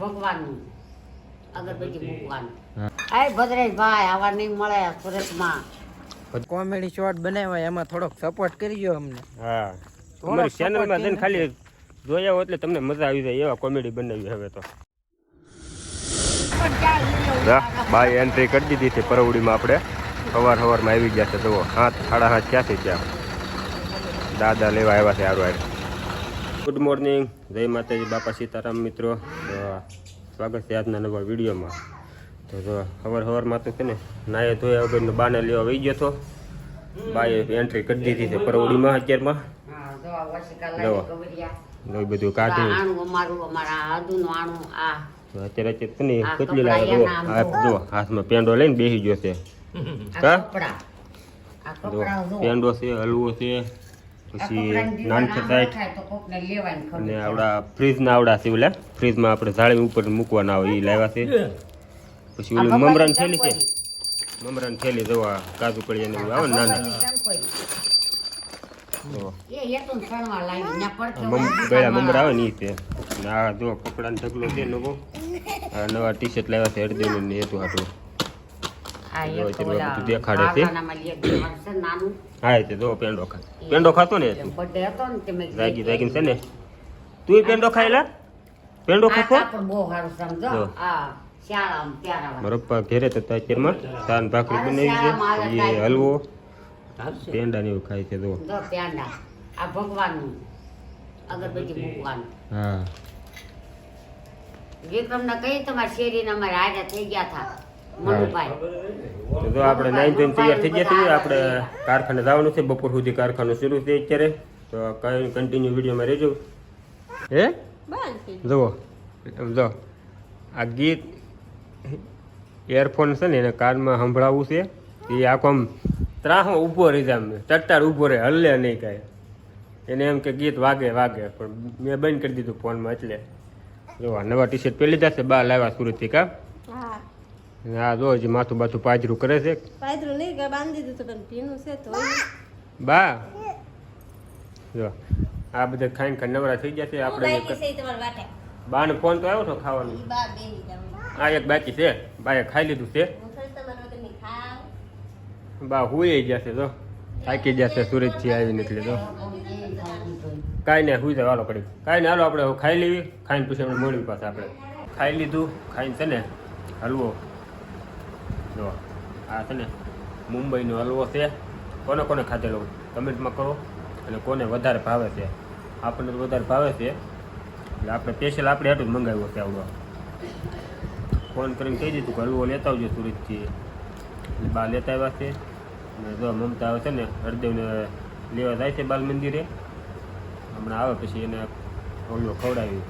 ભગવાનનું. અગરબત્તી મૂકવાનું. આય ભદ્રેશ ભાઈ આવા નહીં મળે સુરતમાં. કોમેડી શોર્ટ બનાવ્યા એમાં થોડોક સપોર્ટ કરજો અમને. હા. અમારી ચેનલમાં જઈને ખાલી જોયા હોય એટલે તમને મજા આવી જાય એવા કોમેડી બનાવી હવે તો. બાય એન્ટ્રી કરી દીધી છે પરવડીમાં આપણે. સવાર સવારમાં આવી ગયા છે જુઓ. હાથ સાડા હાથ ક્યાં છે ત્યાં દાદા લેવા આવ્યા છે સારું ગુડ મોર્નિંગ જય માતાજી બાપા સીતારામ મિત્રો. સ્વાગત છે આજના નવા વિડીયોમાં. તો જો સવાર સવારમાં તો છે ને નાયે ધોયા વગરનો બાને લેવા વહી ગયો હતો બાએ એન્ટ્રી કરી દીધી છે પરવડીમાં અત્યારમાં. જો બધું આ કાઢી આણું અમારું અમારા આદુનું આણું આ તો અત્યારે કેટલી લાગે જો હાથમાં પેંડો લઈને બેસી ગયો છે. પેંડો છે હલવો છે. પછી કપડાંની નાન દીવાલ આમ સાઈડ રખાય તો કોકને લેવાની ખબર અને આવડા ફ્રીજના આવડા છે ઓલા ફ્રીજમાં આપણે જાળી ઉપર મૂકવાના હોય એ લાવ્યા છે. પછી ઓલું મમરાન થેલી છે. મમરાન થેલી જોવા કાજુ કળિયા ને આવે ને નાના. મમરા આવે ને એ છે. આ જો કપડાનો ઢગલો છે નવો. આ નવા ટી શર્ટ લાવ્યા છે હળદેવનું ને હેતુ હાટું આ જો એક અત્યારે ઓલા બધું દેખાડે છે. બારણામાં લે દેવાનું છે નાનું. હા એ જો પેંડો ખા પેંડો ખાતો ને તું. birthday હતો ને તે મેં જાગી જાગીને છે ને? તું પેંડો ખાયેલા? પેંડો ખાતો બહુ સારું સમજો આ શિયાળામાં ત્યારામાં. મારા પપ્પા ઘેરે તો અત્યારમાં સાન ભાખરી બનાવી છે. એ હલવો. પેંડા ને એવું ખાય છે જો. જો પ્યાંડા આ ભગવાનનું. અગરબત્તી મૂકવાનું હા. વિક્રમને કહી તમારી શેરીને અમારે હારે થઈ ગયા હતા. મનુભાઈ તો જો આપણે નાઈન ધોઈને તૈયાર થઈ ગયા છીએ આપણે કારખાને જવાનું છે બપોર સુધી કારખાનું શરૂ છે અત્યારે. તો કઈ કન્ટિન્યુ વિડીયોમાં રહેજો. હે? જુઓ જો આ ગીત એરફોન છે ને એને કાનમાં સંભળાવવું છે. એ આખો આમ ત્રાહમાં ઊભો રહી જાય આમ ચટ્ટાર ઊભો રહે હલ્લે નહીં કાંઈ. એને એમ કે ગીત વાગે વાગે પણ મેં બંધ કરી દીધું ફોનમાં એટલે. જો આ નવા ટી શર્ટ પહેરી જશે બહાર લાવ્યા સુરતથી કા? આ જો હજી માથું બાથું પાજરું કરે છે. પાજરું નહીં કે બાંધી દીધું પણ ભીનું છે તો બા. જો આ બધા ખાઈને ખાઈ નવરા થઈ ગયા છે આપણે બાને ફોન તો આવ્યો હતો ખાવાનું. આ એક બાકી છે બાએ ખાઈ લીધું છે. બા હુઈ જશે તો થાકી જશે સુરતથી આવીને એટલે તો કાંઈ નહીં હુઈ જાય હાલો કડી કાંઈ નહીં હાલો આપણે ખાઈ લેવી. ખાઈને પછી આપણે મળવી પાસે આપણે ખાઈ લીધું. ખાઈને છે ને હલવો. જો, આ છે ને મુંબઈનો હલવો છે. કોને કોને ખાધેલો કમેન્ટમાં કરો અને કોને વધારે ભાવે છે? આપણને તો વધારે ભાવે છે. એટલે આપણે સ્પેશિયલ આપણે આટલું જ મંગાવ્યો છે આવડો. ફોન કરીને કહી દીધું કે હલવો લેતા આવજો સુરતથી. એટલે બા લેતા આવ્યા છે. અને જો મમતા આવે છે ને, હરદેવને લેવા જાય છે બાલ મંદિરે. હમણાં આવે પછી એને ઓલો ખવડાવી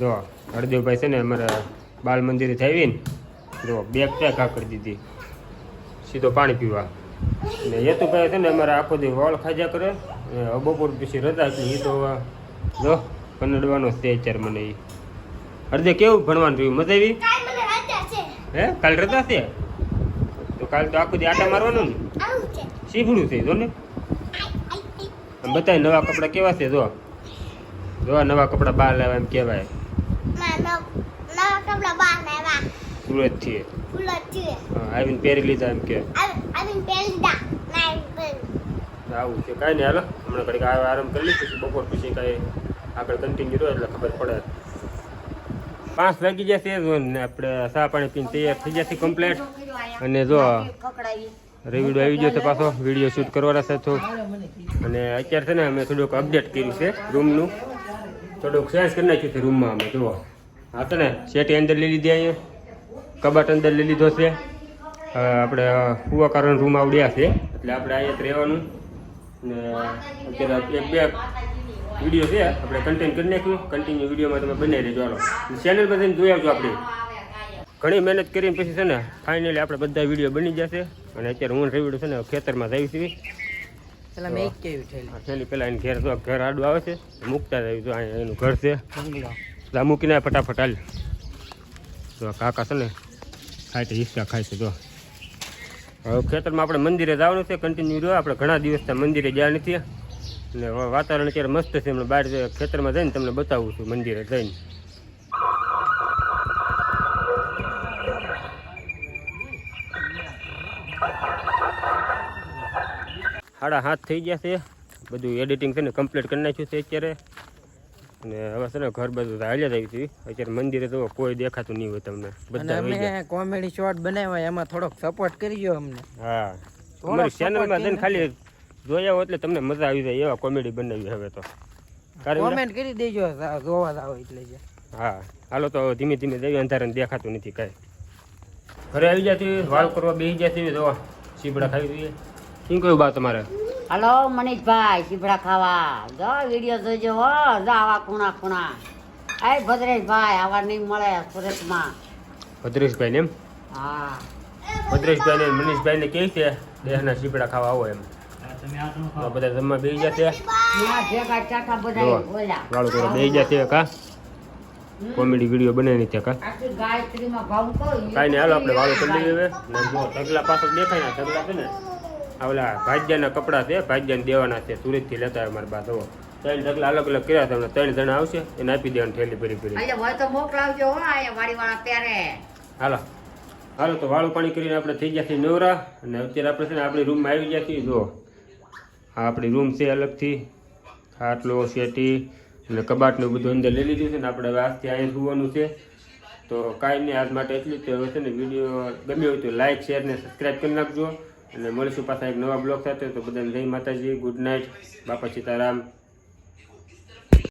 જો, હરદેવભાઈ છે ને અમારા બાલ મંદિરે આવી ને જો બેગ ત્યાં કા કરી દીધી. સીધો પાણી પીવા. ને હેતુભાઈ છે ને અમારા આખો દી વાળ ખાજા કરે. બપોર પછી રજા એટલે એ તો જો કનડવાનો તે અત્યારે મને એ હરદે કેવું ભણવાનું રહ્યું? મજા આવી? હે? કાલ રજા છે? તો કાલ તો આખો દી આટા મારવાનું ને? શીખડું છે. જો ને. બતાય નવા કપડાં કેવા છે જો? જો આ નવા કપડાં બહાર લાવવા એમ કહેવાય. કપડા બહાર લાવ્યા સુરતથી હા, આવીને પહેરી લીધા એમ કે. આવીને પહેરી દા આવું છે. કાંઈ નહીં હાલો. હમણાં ઘડીક આરામ કરી લઈશું બપોર પછી કાંઈ આગળ કન્ટિન્યુ રહ્યો એટલે ખબર પડે. પાંચ વાગી જશે આપણે ચા પાણી પીને તૈયાર થઈ જશે કમ્પ્લેટ અને જો કકડાવી આવી ગયો છે પાછો. વીડિયો શૂટ કરવાના છે તો. અને અત્યારે છે ને અમે થોડુંક અપડેટ કર્યું છે રૂમનું થોડુંક ચેન્જ કરી નાખ્યું છે રૂમમાં અમે જુઓ. હા તો ને શેટી અંદર લઈ લીધી અહીંયા. કબાટ અંદર લઈ લીધો છે. આપણે કુવાકારનો રૂમ આવડ્યા છે. એટલે આપણે અહીંયા રહેવાનું. ને અત્યારે એક બે વીડિયો છે આપણે કન્ટેન્ટ કરી નાખ્યું કન્ટિન્યુ વિડીયોમાં તમે બનાવી દેજો ચાલો ચેનલ પર જઈને જોઈ આવજો આપણી. ઘણી મહેનત કરીને પછી છે ને ફાઇનલી આપણે બધા વીડિયો બની જશે. અને અત્યારે હું રેવિડ છે ને ખેતરમાં જઈ આ છેલ્લી પેલા એને ઘેર ઘર આડું આવે છે. મૂકતા જાય જો અહીંયા એનું ઘર છે. બંગલો એટલે મૂકીને ફટાફટ હાલ. જો કાકા છે ને ખાય તો હિસ્સા ખાય છે, જો. હવે ખેતરમાં આપણે મંદિરે જવાનું છે કન્ટિન્યુ રહ્યો. આપણે ઘણા દિવસથી મંદિરે ગયા નથી. અને વાતાવરણ અત્યારે મસ્ત છે એમણે બહાર ખેતરમાં જઈને તમને બતાવું છું, મંદિરે જઈને. સાડા હાથ થઈ ગયા છે. બધું એડિટિંગ છે ને કમ્પ્લીટ કરી નાખ્યું છે અત્યારે. અને હવે છે ને ઘર બધું હાલ્યા જ આવી અત્યારે મંદિરે તો કોઈ દેખાતું નહીં હોય તમને. બધા અમે કોમેડી શોર્ટ બનાવ્યા એમાં થોડોક સપોર્ટ કરજો અમને. હા. અમારી ચેનલમાં જઈને ખાલી જોયા હોય એટલે તમને મજા આવી જાય એવા કોમેડી બનાવી હવે તો. કોમેન્ટ કરી દેજો જોવા જાવ એટલે જે. હા. હાલો તો ધીમે ધીમે જઈએ અંધારાને દેખાતું નથી કાંઈ. ઘરે આવી જતી વાળ કરવા બેસી જતી જોવા. ચીબડા ખાવી જોઈએ. શું કયું બા તમારે? હલો મનીષભાઈ ચીભડા ખાવા જો વીડિયો જોજો હો જો આવા ખૂણા ખૂણા. એ ભદ્રેશભાઈ આવા નહીં મળે સુરતમાં. ભદ્રેશભાઈ ને એમ? હા. ભદ્રેશભાઈ ને મનીષભાઈ ને કહે છે દેહના ચીબડા ખાવા આવો એમ. તો બધા ચાટા બધા જોવા બોલ્યા. વાળ કા? કોમેડી વીડિયો બનાવી તે કા? કાંઈ નહીં હાલો આપણે વાળું કરી લઈએ ને જો તગલા પાછળ દેખાય ને તગલા છે ને. આ ઓલા ભાજ્યાના કપડાં છે ભાજ્યાને દેવાના છે સુરતથી લેતા હોય મારા બા જુઓ. ત્રણ ઢગલા અલગ અલગ કર્યા તમને ત્રણ જણા આવશે એને આપી દેવાની થેલી ભરી ભરી. હોય તો મોકલાવજો હો અહીંયા હાલો. હાલો તો વાળું પાણી કરીને આપણે થઈ ગયા છીએ નવરા અને અત્યારે આપણે છે ને આપણી રૂમમાં આવી ગયા છીએ જો આ આપણી રૂમ છે અલગથી. ખાટલો શેટી અને કબાટનું બધું અંદર લઈ લીધું છે ને આપણે હવે આજથી અહીં સુવાનું છે. તો કાંઈ નહીં આજ માટે એટલું જ. હવે છે ને વીડિયો ગમ્યો હોય તો લાઇક શેર ને સબસ્ક્રાઈબ કરી નાખજો. અને મળીશું પાછા એક નવા બ્લોગ સાથે. તો બધાને જય માતાજી, ગુડ નાઇટ. બાપા સીતારામ.